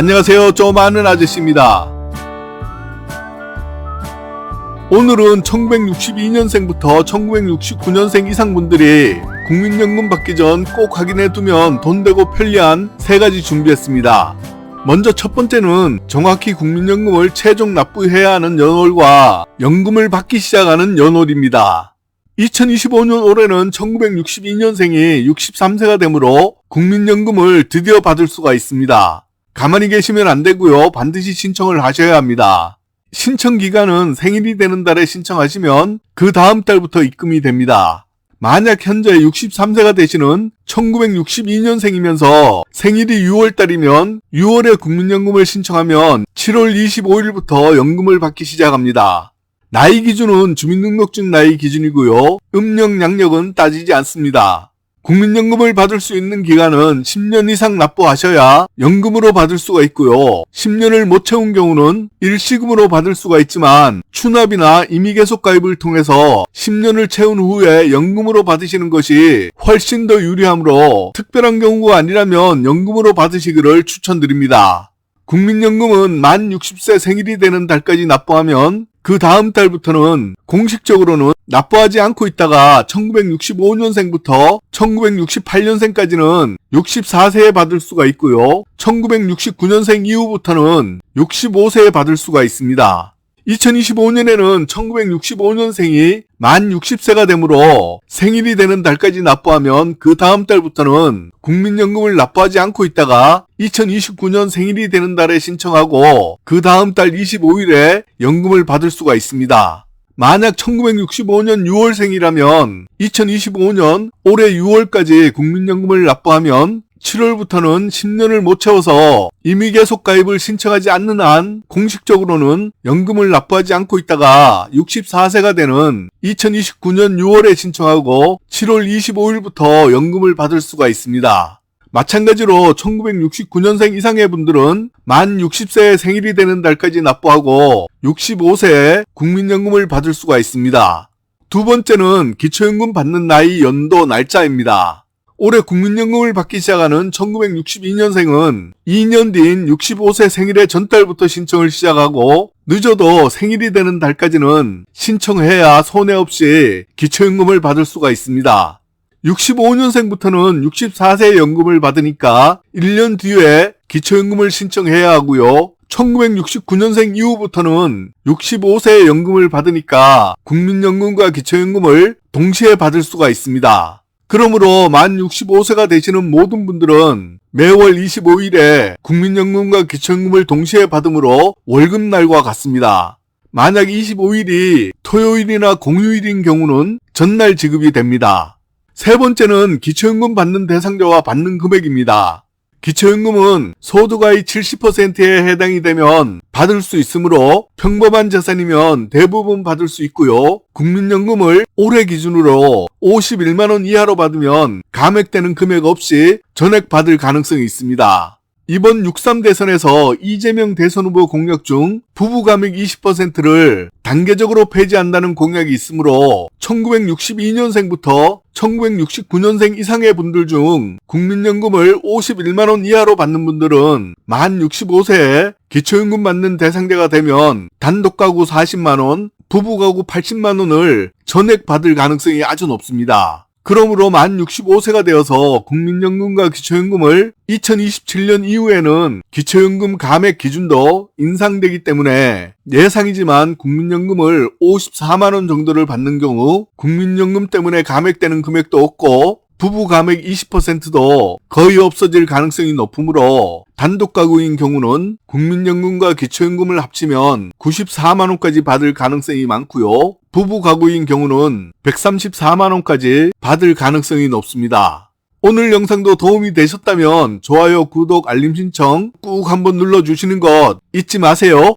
안녕하세요. 좀 아는 아저씨입니다. 오늘은 1962년생부터 1969년생 이상 분들이 국민연금 받기 전 꼭 확인해 두면 돈 되고 편리한 세 가지 준비했습니다. 먼저 첫 번째는 정확히 국민연금을 최종 납부해야 하는 연월과 연금을 받기 시작하는 연월입니다. 2025년 올해는 1962년생이 63세가 되므로 국민연금을 드디어 받을 수가 있습니다. 가만히 계시면 안 되고요. 반드시 신청을 하셔야 합니다. 신청 기간은 생일이 되는 달에 신청하시면 그 다음 달부터 입금이 됩니다. 만약 현재 63세가 되시는 1962년생이면서 생일이 6월 달이면 6월에 국민연금을 신청하면 7월 25일부터 연금을 받기 시작합니다. 나이 기준은 주민등록증 나이 기준이고요. 음력 양력은 따지지 않습니다. 국민연금을 받을 수 있는 기간은 10년 이상 납부하셔야 연금으로 받을 수가 있고요. 10년을 못 채운 경우는 일시금으로 받을 수가 있지만 추납이나 임의계속 가입을 통해서 10년을 채운 후에 연금으로 받으시는 것이 훨씬 더 유리하므로 특별한 경우가 아니라면 연금으로 받으시기를 추천드립니다. 국민연금은 만 60세 생일이 되는 달까지 납부하면 그 다음 달부터는 공식적으로는 납부하지 않고 있다가 1965년생부터 1968년생까지는 64세에 받을 수가 있고요. 1969년생 이후부터는 65세에 받을 수가 있습니다. 2025년에는 1965년생이 만 60세가 되므로 생일이 되는 달까지 납부하면 그 다음 달부터는 국민연금을 납부하지 않고 있다가 2029년 생일이 되는 달에 신청하고 그 다음 달 25일에 연금을 받을 수가 있습니다. 만약 1965년 6월생이라면 2025년 올해 6월까지 국민연금을 납부하면 7월부터는 10년을 못 채워서 임의 계속 가입을 신청하지 않는 한 공식적으로는 연금을 납부하지 않고 있다가 64세가 되는 2029년 6월에 신청하고 7월 25일부터 연금을 받을 수가 있습니다. 마찬가지로 1969년생 이상의 분들은 만 60세의 생일이 되는 달까지 납부하고 65세에 국민연금을 받을 수가 있습니다. 두 번째는 기초연금 받는 나이 연도 날짜입니다. 올해 국민연금을 받기 시작하는 1962년생은 2년 뒤인 65세 생일의 전달부터 신청을 시작하고 늦어도 생일이 되는 달까지는 신청해야 손해 없이 기초연금을 받을 수가 있습니다. 65년생부터는 64세 연금을 받으니까 1년 뒤에 기초연금을 신청해야 하고요. 1969년생 이후부터는 65세 연금을 받으니까 국민연금과 기초연금을 동시에 받을 수가 있습니다. 그러므로 만 65세가 되시는 모든 분들은 매월 25일에 국민연금과 기초연금을 동시에 받으므로 월급날과 같습니다. 만약 25일이 토요일이나 공휴일인 경우는 전날 지급이 됩니다. 세 번째는 기초연금 받는 대상자와 받는 금액입니다. 기초연금은 소득의 70%에 해당이 되면 받을 수 있으므로 평범한 재산이면 대부분 받을 수 있고요. 국민연금을 올해 기준으로 51만원 이하로 받으면 감액되는 금액 없이 전액 받을 가능성이 있습니다. 이번 6.3 대선에서 이재명 대선 후보 공약 중 부부 감액 20%를 단계적으로 폐지한다는 공약이 있으므로 1962년생부터 1969년생 이상의 분들 중 국민연금을 51만원 이하로 받는 분들은 만 65세에 기초연금 받는 대상자가 되면 단독 가구 40만원, 부부 가구 80만원을 전액 받을 가능성이 아주 높습니다. 그러므로 만 65세가 되어서 국민연금과 기초연금을 2027년 이후에는 기초연금 감액 기준도 인상되기 때문에 예상이지만 국민연금을 54만원 정도를 받는 경우 국민연금 때문에 감액되는 금액도 없고 부부 감액 20%도 거의 없어질 가능성이 높으므로 단독 가구인 경우는 국민연금과 기초연금을 합치면 94만원까지 받을 가능성이 많고요. 부부 가구인 경우는 134만원까지 받을 가능성이 높습니다. 오늘 영상도 도움이 되셨다면 좋아요, 구독, 알림 신청 꾹 한번 눌러주시는 것 잊지 마세요.